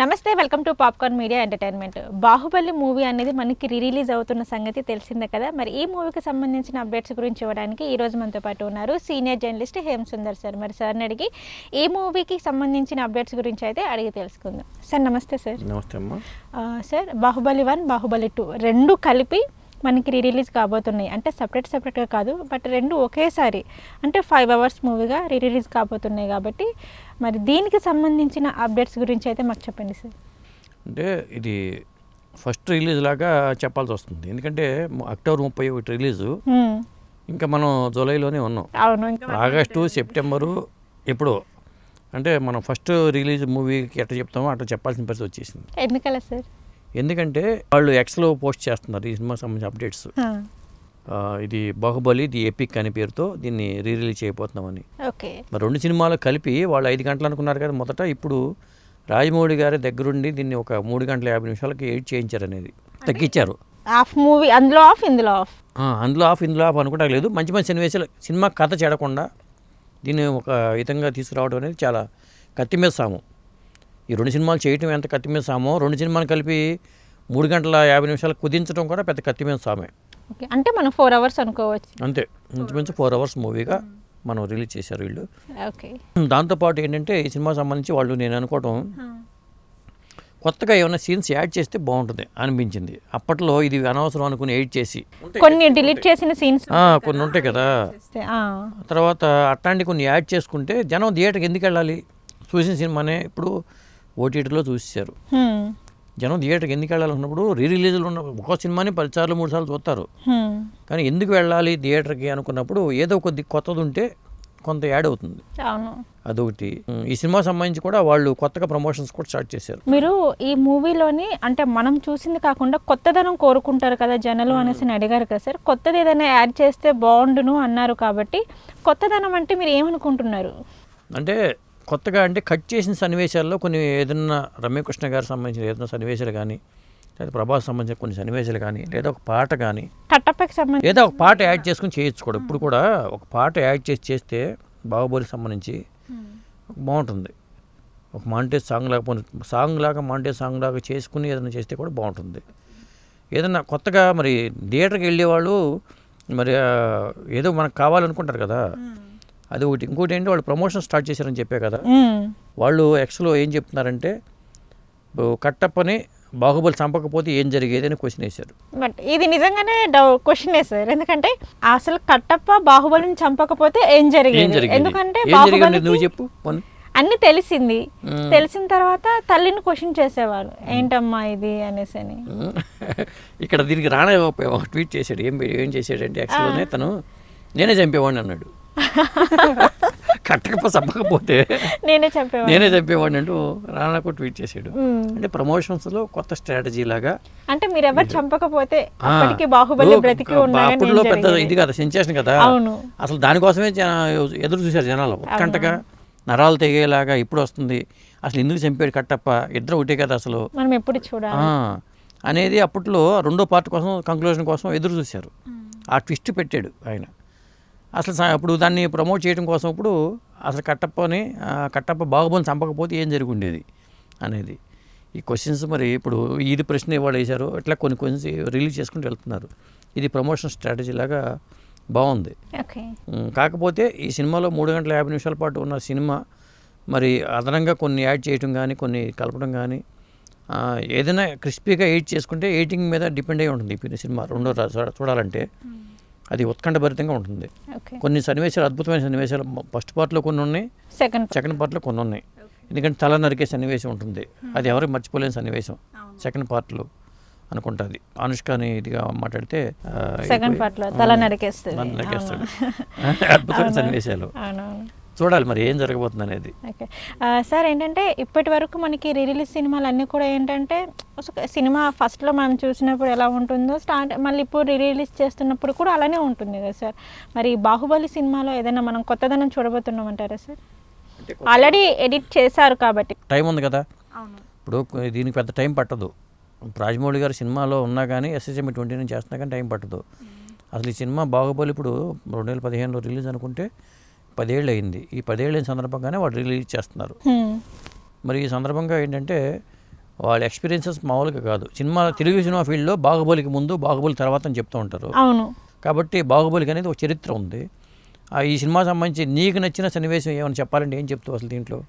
నమస్తే welcome to popcorn media entertainment. Baahubali movie అనేది మనకి రిలీజ్ అవుతున్న సంగతి తెలిసిందే కదా. మరి ఈ మూవీకి సంబంధించిన అప్డేట్స్ గురించి ఇవ్వడానికి ఈ రోజు మనతో పాటు ఉన్నారు senior journalist Hem Sundar sir. మరి సార్ని అడిగి ఈ మూవీకి సంబంధించిన అప్డేట్స్ గురించి అయితే అడిగి తెలుసుకుందాం. సార్ నమస్తే సార్. నమస్తే అమ్మా. Sir Baahubali one Baahubali two రెండు కలిపి మనకి రీ రిలీజ్ కాబోతున్నాయి. అంటే సపరేట్ సపరేట్గా కాదు బట్ రెండు ఒకేసారి అంటే ఫైవ్ అవర్స్ మూవీగా రీ రిలీజ్ కాబోతున్నాయి కాబట్టి మరి దీనికి సంబంధించిన అప్డేట్స్ గురించి అయితే మాకు చెప్పండి సార్ అంటే ఇది ఫస్ట్ రిలీజ్ లాగా చెప్పాల్సి వస్తుంది. ఎందుకంటే అక్టోబర్ ముప్పై ఒకటి రిలీజు. ఇంకా మనం జూలైలోనే ఉన్నాం. అవును ఆగస్టు సెప్టెంబరు ఎప్పుడు. అంటే మనం ఫస్ట్ రిలీజ్ మూవీకి ఎట్లా చెప్తామో అట్లా చెప్పాల్సిన పరిస్థితి వచ్చేసింది. ఎందుకలా సార్ ఎందుకంటే వాళ్ళు ఎక్స్లో పోస్ట్ చేస్తున్నారు ఈ సినిమాకి సంబంధించిన అప్డేట్స్. ఇది బాహుబలి ది ఎపిక్ అనే పేరుతో దీన్ని రీ రిలీజ్ చేయబోతున్నామని మరి రెండు సినిమాలు కలిపి వాళ్ళు ఐదు గంటలు అనుకున్నారు కదా మొదట ఇప్పుడు రాజమౌళి గారి దగ్గరుండి దీన్ని ఒక మూడు గంటల యాభై నిమిషాలకి ఎయిట్ చేయించారు అనేది తగ్గించారు హాఫ్ మూవీ అందులో ఆఫ్ ఇందులో ఆఫ్ అందులో ఆఫ్ ఇందులో ఆఫ్ అనుకుంటా లేదు. మంచి మంచి సన్నివేశాలు సినిమా కథ చెడకుండా దీన్ని ఒక విధంగా తీసుకురావడం అనేది చాలా కత్తి మీద సాము. ఈ రెండు సినిమాలు చేయటం ఎంత కత్తి మీద సామో రెండు సినిమాలు కలిపి మూడు గంటల యాభై నిమిషాలు కుదించడం కూడా పెద్ద కత్తి మీద సామే. ఓకే అంటే మనం ఫోర్ అవర్స్ అనుకోవచ్చు. అంతే ఇంచుమించు ఫోర్ అవర్స్ మూవీగా మనం రిలీజ్ చేశారు వీళ్ళు. ఓకే. దాంతోపాటు ఏంటంటే ఈ సినిమా సంబంధించి వాళ్ళు నేను అనుకోవటం కొత్తగా ఏమైనా సీన్స్ యాడ్ చేస్తే బాగుంటుంది అనిపించింది. అప్పట్లో ఇది అనవసరం అనుకుని ఎడిట్ చేసి. కొన్ని డిలీట్ చేసిన సీన్స్ ఆ, కొన్ని ఉంటాయి కదా. తర్వాత అట్లాంటి కొన్ని యాడ్ చేసుకుంటే జనం థియేటర్కి ఎందుకు వెళ్ళాలి? చూసిన సినిమానే. ఇప్పుడు ఓటీటీలో చూసేశారు జనం థియేటర్కి ఎందుకు వెళ్ళాలన్నప్పుడు రీ రిలీజ్లు ఉన్న ఒక సినిమాని పది సార్లు మూడు సార్లు చూస్తారు కానీ ఎందుకు వెళ్ళాలి థియేటర్కి అనుకున్నప్పుడు ఏదో కొద్ది కొత్తది ఉంటే కొంత యాడ్ అవుతుంది. అదొకటి. ఈ సినిమా సంబంధించి కూడా వాళ్ళు కొత్తగా ప్రమోషన్స్ కూడా స్టార్ట్ చేశారు. మీరు ఈ మూవీలోని అంటే మనం చూసింది కాకుండా కొత్తదనం కోరుకుంటారు కదా జనాలు అనేసి అని అడిగారు కదా సార్. కొత్తది ఏదైనా యాడ్ చేస్తే బాగుండును అన్నారు కాబట్టి కొత్తదనం అంటే మీరు ఏమనుకుంటున్నారు? అంటే కొత్తగా అంటే కట్ చేసిన సన్నివేశాల్లో కొన్ని ఏదన్నా రమ్యకృష్ణ గారికి సంబంధించిన ఏదైనా సన్నివేశాలు కానీ లేదా ప్రభాస్ సంబంధించిన కొన్ని సన్నివేశాలు కానీ లేదా ఒక పాట కానీ కట్టప్పకి సంబంధించి ఏదో ఒక పాట యాడ్ చేసుకుని చేయొచ్చు కూడా. ఇప్పుడు కూడా ఒక పాట యాడ్ చేసి చేస్తే బాహుబలికి సంబంధించి బాగుంటుంది. ఒక మాంటేజ్ సాంగ్ లాగా సాంగ్ లాగా మాంటేజ్ సాంగ్ లాగా చేసుకుని ఏదైనా చేస్తే కూడా బాగుంటుంది. ఏదైనా కొత్తగా మరి థియేటర్కి వెళ్ళేవాళ్ళు మరి ఏదో మనకు కావాలనుకుంటారు కదా. అది ఒకటి. ఇంకోటి ఏంటి వాళ్ళు ప్రమోషన్ స్టార్ట్ చేశారని చెప్పే కదా. వాళ్ళు ఎక్స్లో ఏం చెప్తున్నారంటే కట్టప్పని బాహుబలి చంపకపోతే ఏం జరిగేది అని క్వశ్చన్ వేశారు. బట్ ఇది నిజంగానే క్వశ్చనే సార్ ఎందుకంటే అసలు కట్టప్ప బాహుబలిని చంపకపోతే ఏం జరిగేది? ఎందుకంటే నువ్వు చెప్పు. అన్ని తెలిసింది. తెలిసిన తర్వాత తల్లిని క్వశ్చన్ చేసేవారు. ఏంటమ్మా ఇది? అనేసి అని. ఇక్కడ దీనికి రాణా ట్వీట్ చేశాడు. ఏం ఏం చేశాడంటే యాక్చువల్గానే తను నేనే చంపేవాడిని అన్నాడు. కట్టకపో చంపకపోతే. నేనే చెప్పేవాడు నేనే చంపేవాడిని అంటూ రాణాకు ట్వీట్ మ్మ్. అంటే ప్రమోషన్స్లో కొత్త స్ట్రాటజీ లాగా అంటే మీరు ఎవరు చంపకపోతే బాహుబలి బ్రతికి పెద్ద? ఇది కదా సెన్సేషన్ కదా. అవును. అసలు దానికోసమే ఎదురు చూశారు జనాలు. ఒక్కంటగా నరాలు తెగేలాగా ఇప్పుడు వస్తుంది. అసలు ఎందుకు చంపాడు కట్టప్ప? ఇద్దరు ఒకటే కదా అసలు. మనం ఎప్పుడు చూడాలి. అనేది అప్పట్లో రెండో పార్ట్ కోసం కంక్లూజన్ కోసం ఎదురు చూశారు. ఆ ట్విస్ట్ పెట్టాడు ఆయన. అసలు ఇప్పుడు దాన్ని ప్రమోట్ చేయడం కోసం ఇప్పుడు అసలు కట్టప్పని కట్టప్ప బాహుబలిని చంపకపోతే ఏం జరిగి ఉండేది అనేది. ఈ క్వశ్చన్స్ మరి ఇప్పుడు ఇది ప్రశ్న ఇవాళ వేశారు. ఇట్లా కొన్ని క్వశ్చన్స్ రిలీజ్ చేసుకుంటూ వెళ్తున్నారు. ఇది ప్రమోషన్ స్ట్రాటజీ లాగా బాగుంది. కాకపోతే ఈ సినిమాలో మూడు గంటల యాభై నిమిషాల పాటు ఉన్న సినిమా మరి అదనంగా కొన్ని యాడ్ చేయటం కానీ కొన్ని కలపడం కానీ ఏదైనా క్రిస్పీగా ఎయిట్ చేసుకుంటే ఎయిటింగ్ మీద డిపెండ్ అయి ఉంటుంది. సినిమా రెండో చూడాలంటే. అది ఉత్కంఠభరితంగా ఉంటుంది. కొన్ని సన్నివేశాలు అద్భుతమైన సన్నివేశాలు ఫస్ట్ పార్ట్లో కొన్ని ఉన్నాయి సెకండ్ సెకండ్ పార్ట్లో కొన్ని ఉన్నాయి. ఎందుకంటే తల నరికే సన్నివేశం ఉంటుంది. అది ఎవరికి మర్చిపోలేని సన్నివేశం. సెకండ్ పార్ట్లో అనుకుంటుంది. అనుష్కని ఇదిగా మాట్లాడితే సెకండ్ పార్ట్లో తల నరికేస్తాడు అద్భుతమైన సన్నివేశాలు. చూడాలి మరి ఏం జరగబోతుంది అనేది ఓకే సార్ ఏంటంటే ఇప్పటి వరకు మనకి రీ రిలీజ్ సినిమాలు అన్నీ కూడా ఏంటంటే సినిమా ఫస్ట్లో మనం చూసినప్పుడు ఎలా ఉంటుందో స్టార్ట్ మళ్ళీ ఇప్పుడు రీ రిలీజ్ చేస్తున్నప్పుడు కూడా అలానే ఉంటుంది కదా సార్. మరి బాహుబలి సినిమాలో ఏదైనా మనం కొత్తదనం చూడబోతున్నామంటారా సార్? ఆల్రెడీ ఎడిట్ చేశారు కాబట్టి. టైం ఉంది కదా? ఇప్పుడు దీనికి పెద్ద టైం పట్టదు. రాజమౌళి గారు సినిమాలో ఉన్నా కానీ ఎస్ఎస్ఎం ట్వంటీ నుంచి చేస్తున్నా కానీ టైం పట్టదు. అసలు ఈ సినిమా బాహుబలి ఇప్పుడు రెండు వేల పదిహేనులో రిలీజ్ అనుకుంటే పదేళ్ళు అయింది ఈ పదేళ్ళ సందర్భంగానే వాడు రిలీజ్ చేస్తున్నారు. మరి ఈ సందర్భంగా ఏంటంటే వాళ్ళ ఎక్స్పీరియన్సెస్ మామూలుగా కాదు. సినిమా తెలుగు సినిమా ఫీల్డ్లో బాహుబలికి ముందు బాహుబలి తర్వాత అని చెప్తూ ఉంటారు. అవును. కాబట్టి బాహుబలికి అనేది ఒక చరిత్ర ఉంది. ఆ ఈ సినిమా సంబంధించి నీకు నచ్చిన సన్నివేశం ఏమైనా చెప్పాలంటే ఏం చెప్తావు అసలు దీంట్లో?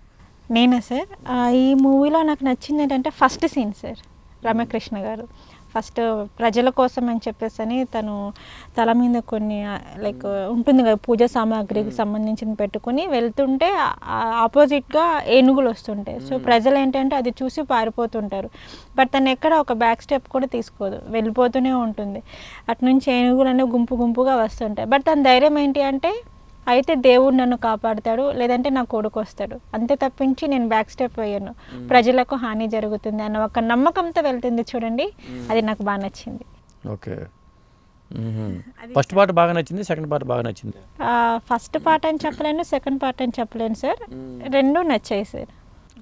నేనా సార్? ఆ, ఈ మూవీలో నాకు నచ్చింది ఏంటంటే ఫస్ట్ సీన్ సార్ రమ్యకృష్ణ గారు. ఫస్ట్ ప్రజల కోసం అని చెప్పేసి అని తను తల మీద కొన్ని లైక్ ఉంటుంది కదా పూజ సామాగ్రికి సంబంధించిన పెట్టుకుని వెళ్తుంటే ఆపోజిట్గా ఏనుగులు వస్తుంటాయి. సో ప్రజలు ఏంటంటే అది చూసి పారిపోతుంటారు. బట్ తను ఎక్కడ ఒక బ్యాక్ స్టెప్ కూడా తీసుకోదు. వెళ్ళిపోతూనే ఉంటుంది. అటు నుంచి ఏనుగులు అనేవి గుంపు గుంపుగా వస్తుంటాయి. బట్ తన ధైర్యం ఏంటి అంటే అయితే దేవుడు నన్ను కాపాడుతాడు లేదంటే నా కొడుకు వస్తాడు. అంతే తప్పించి నేను బ్యాక్ స్టెప్ వేయను ప్రజలకు హాని జరుగుతుంది అన్న ఒక నమ్మకంతో వెళ్తుంది చూడండి. అది నాకు బాగా నచ్చింది. ఓకే. ఫస్ట్ పార్ట్ బాగా నచ్చింది సెకండ్ పార్ట్ బాగా నచ్చింది? ఫస్ట్ పార్ట్ అని చెప్పలేను సెకండ్ పార్ట్ అని చెప్పలేను సార్ రెండు నచ్చాయి సార్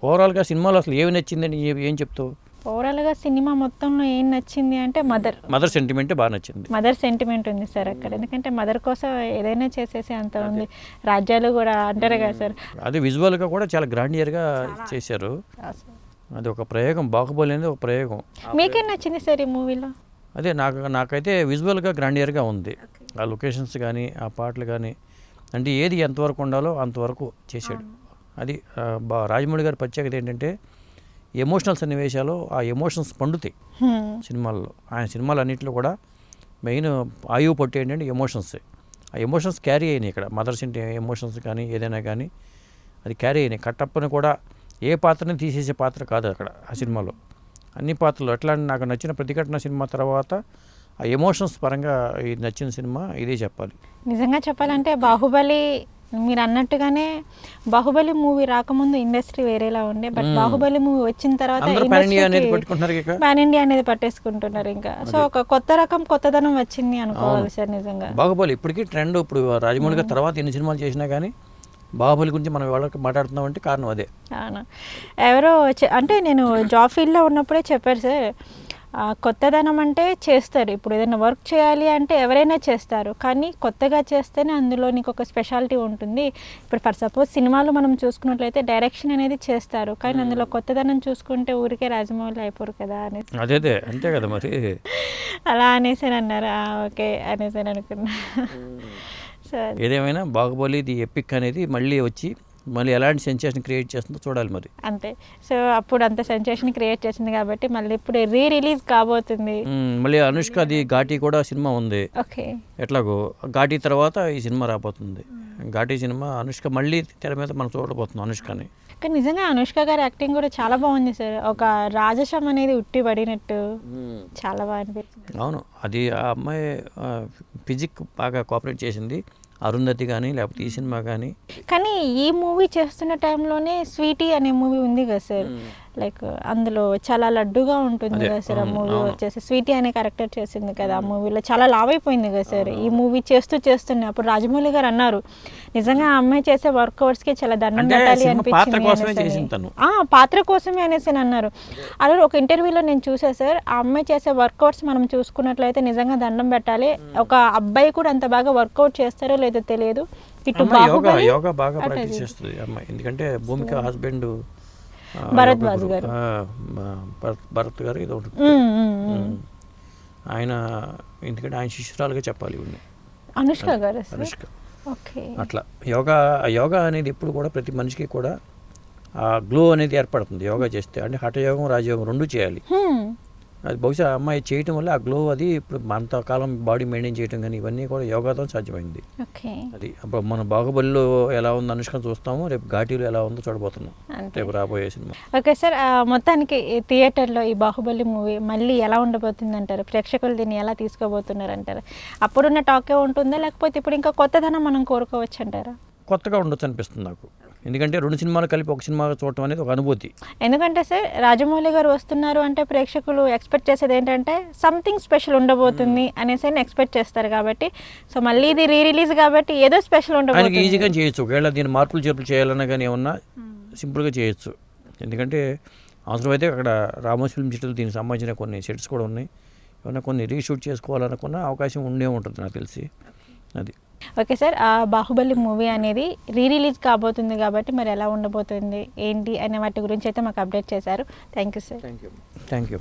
ఓవరాల్గా సినిమాలో అసలు ఏమి నచ్చిందని ఏ- ఏం చెప్తావు? ఓవరాల్గా సినిమా మొత్తంలో ఏం నచ్చింది అంటే మదర్. మదర్ సెంటిమెంట్ బాగా నచ్చింది. మదర్ సెంటిమెంట్ ఉంది సార్ అక్కడ. ఎందుకంటే మదర్ కోసం ఏదైనా చేసేసి అంత ఉంది. రాజ్యాలు కూడా అంటారు కదా సార్. అది విజువల్గా కూడా చాలా గ్రాండియర్గా చేశారు. అది ఒక ప్రయోగం. బాహుబలి అనేది ఒక ప్రయోగం. మీకేం నచ్చింది సార్ ఈ మూవీలో? అదే నాకు నాకైతే విజువల్గా గ్రాండియర్గా ఉంది. ఆ లొకేషన్స్ కానీ ఆ పాటలు కానీ అంటే ఏది ఎంతవరకు ఉండాలో అంతవరకు చేశాడు. అది బా- రాజమౌళి గారి ప్రత్యేకత ఏంటంటే ఎమోషనల్ సన్నివేశాలు ఆ ఎమోషన్స్ పండుతాయి. సినిమాల్లో. ఆయన సినిమాలు అన్నింటిలో కూడా మెయిన్ ఆయువు పట్టు ఏంటంటే ఎమోషన్స్. ఆ ఎమోషన్స్ క్యారీ అయినాయి ఇక్కడ. మదర్స్ ఇంటి ఎమోషన్స్ కానీ ఏదైనా కానీ అది క్యారీ అయినాయి. కట్టప్పని కూడా ఏ పాత్రని తీసేసే పాత్ర కాదు అక్కడ ఆ సినిమాలో. అన్ని పాత్రలు ఎట్లా అంటే నాకు నచ్చిన ప్రతిఘటన సినిమా తర్వాత ఆ ఎమోషన్స్ పరంగా ఇది నచ్చిన సినిమా ఇదే చెప్పాలి. నిజంగా చెప్పాలంటే బాహుబలి మీరు అన్నట్టుగానే బాహుబలి మూవీ రాకముందు ఇండస్ట్రీ వేరేలా ఉండే బట్ బాహుబలి మూవీ వచ్చిన తర్వాత పాన్ ఇండియా అనేది పట్టేసుకుంటున్నారు ఇంకా. సో ఒక కొత్త రకం కొత్తదనం వచ్చింది అనుకోవాలి సార్ నిజంగా. బాహుబలి ఇప్పటికీ ట్రెండ్ ఇప్పుడు రాజమౌళి గారి తర్వాత ఎన్ని సినిమాలు చేసినా కానీ బాహుబలి గురించి మనం వాళ్ళకి మాట్లాడుతున్నాం అంటే కారణం అదే. అవును? ఎవరో అంటే నేను జాబ్ ఫీల్డ్లో ఉన్నప్పుడే చెప్పారు సార్ కొత్తదనం అంటే చేస్తారు. ఇప్పుడు ఏదైనా వర్క్ చేయాలి అంటే ఎవరైనా చేస్తారు. కానీ కొత్తగా చేస్తేనే అందులో నీకు ఒక స్పెషాలిటీ ఉంటుంది. ఇప్పుడు ఫర్ సపోజ్ సినిమాలు మనం చూసుకున్నట్లయితే డైరెక్షన్ అనేది చేస్తారు. కానీ అందులో కొత్తదనం చూసుకుంటే ఊరికే రాజమౌళి అయిపోరు కదా అనేసి. అదే అంతే కదా మరి. అలా అనేసి అని అన్నారు. "ఆ, ఓకే అనేసి అని అనుకున్నా. సరే ఏదేమైనా బాహుబలి ది ఎపిక్ అనేది మళ్ళీ వచ్చి మళ్ళీ ఎలాంటి సెన్సేషన్ క్రియేట్ చేస్తుందో చూడాలి మరి. అంతే. సో అప్పుడు అంత సెన్సేషన్ క్రియేట్ చేసింది కాబట్టి మళ్ళీ ఇప్పుడు రీ రిలీజ్ కాబోతుంది మళ్ళీ అనుష్కది ఘాటి కూడా సినిమా ఉంది. ఓకే. ఎట్లాగో ఘాటి తర్వాత ఈ సినిమా రాబోతుంది. ఘాటి సినిమా అనుష్క మళ్ళీ తెర మీద మనం చూడబోతున్నాం అనుష్కని. కానీ నిజంగా అనుష్క గారి యాక్టింగ్ కూడా చాలా బాగుంది సార్. ఒక రాజసం అనేది ఉట్టి పడినట్టు చాలా బాగా అనిపించింది అవును. అది ఆ అమ్మాయి ఫిజిక్ బాగా కోఆపరేట్ చేసింది. అరుంధతి కానీ లేకపోతే ఈ సినిమా కానీ కానీ ఈ మూవీ చేస్తున్న టైంలోనే స్వీటీ అనే మూవీ ఉంది కదా సార్. లైక్ అందులో చాలా లడ్డుగా ఉంటుంది కదా సార్ ఆ మూవీ. వచ్చేసి. స్వీటీ అనే క్యారెక్టర్ చేసింది కదా ఆ మూవీలో. చాలా లావ్ అయిపోయింది కదా సార్. ఈ మూవీ చేస్తూ చేస్తూనే అప్పుడు రాజమౌళి గారు అన్నారు నిజంగా ఆ అమ్మాయి చేసే వర్కౌట్స్కి చాలా దండం పెట్టాలి అనిపించింది. ఆ, పాత్ర కోసమే అనేసి అని అన్నారు. అలా ఒక ఇంటర్వ్యూలో నేను చూసా సార్ ఆ అమ్మాయి చేసే వర్కౌట్స్ మనం చూసుకున్నట్లయితే నిజంగా దండం పెట్టాలి. ఒక అబ్బాయి కూడా అంత బాగా వర్కౌట్ చేస్తారో లేదో తెలియదు. ఇటు యోగా యోగా బాగా ప్రాక్టీస్. చేస్తుంది అమ్మాయి ఎందుకంటే భూమిక హస్బెండ్ భరద్వాజ్ గారు. భరత్ గారు ఏదో ఉంటుంది. ఆయన ఎందుకంటే ఆయన శిష్యురాలుగా చెప్పాలి ఇవన్నీ. అనుష్క గారు అనుష్క. ఓకే. అట్లా. యోగా యోగా అనేది ఎప్పుడు కూడా ప్రతి మనిషికి కూడా ఆ గ్లో అనేది ఏర్పడుతుంది. యోగా చేస్తే అంటే హఠయోగం రాజయోగం రెండు చేయాలి. అది బహుశా అమ్మాయి చేయటం వల్ల ఆ గ్లో అది ఇప్పుడు అంతకాలం బాడీ మెయింటైన్ చేయటం కానీ ఇవన్నీ కూడా యోగాతో సాధ్యమైంది. ఓకే. అది అప్పుడు మన బాహుబలిలో ఎలా ఉంది అనుష్కని చూస్తాము రేపు ఘాటీలో ఎలా ఉందో చూడబోతున్నాం. రేపు రాబోయే సినిమా. ఓకే సార్ మొత్తానికి థియేటర్లో ఈ బాహుబలి మూవీ మళ్ళీ ఎలా ఉండబోతుంది అంటారు ప్రేక్షకులు దీన్ని ఎలా తీసుకోబోతున్నారు అంటారు అప్పుడున్న టాకే ఉంటుందా లేకపోతే ఇప్పుడు ఇంకా కొత్తదనం మనం కోరుకోవచ్చు అంటారా కొత్తగా ఉండొచ్చు అనిపిస్తుంది నాకు. ఎందుకంటే రెండు సినిమాలు కలిపి ఒక సినిమా చూడటం అనేది ఒక అనుభూతి. ఎందుకంటే సార్ రాజమౌళి గారు వస్తున్నారు అంటే ప్రేక్షకులు ఎక్స్పెక్ట్ చేసేది ఏంటంటే సంథింగ్ స్పెషల్ ఉండబోతుంది అనేసి ఎక్స్పెక్ట్ చేస్తారు కాబట్టి. సో మళ్ళీ ఇది రీ రిలీజ్ కాబట్టి ఏదో స్పెషల్ ఉండబోతుంది. ఈజీగా చేయొచ్చు. ఒకవేళ దీన్ని మార్పులు చేర్పులు చేయాలన్నా కానీ ఏమన్నా సింపుల్గా చేయొచ్చు. ఎందుకంటే అవసరమైతే అక్కడ రామోస్ ఫిల్మ్ సిటీలో దీనికి సంబంధించిన కొన్ని సెట్స్ కూడా ఉన్నాయి. ఏమన్నా కొన్ని రీషూట్ చేసుకోవాలనుకున్న అవకాశం ఉండే ఉంటుంది నాకు తెలిసి. అది. ఓకే సార్ ఆ బాహుబలి మూవీ అనేది రీ రిలీజ్ కాబోతుంది కాబట్టి మరి ఎలా ఉండబోతుంది ఏంటి అనే వాటి గురించి అయితే మాకు అప్డేట్ చేశారు. Thank you sir thank you thank you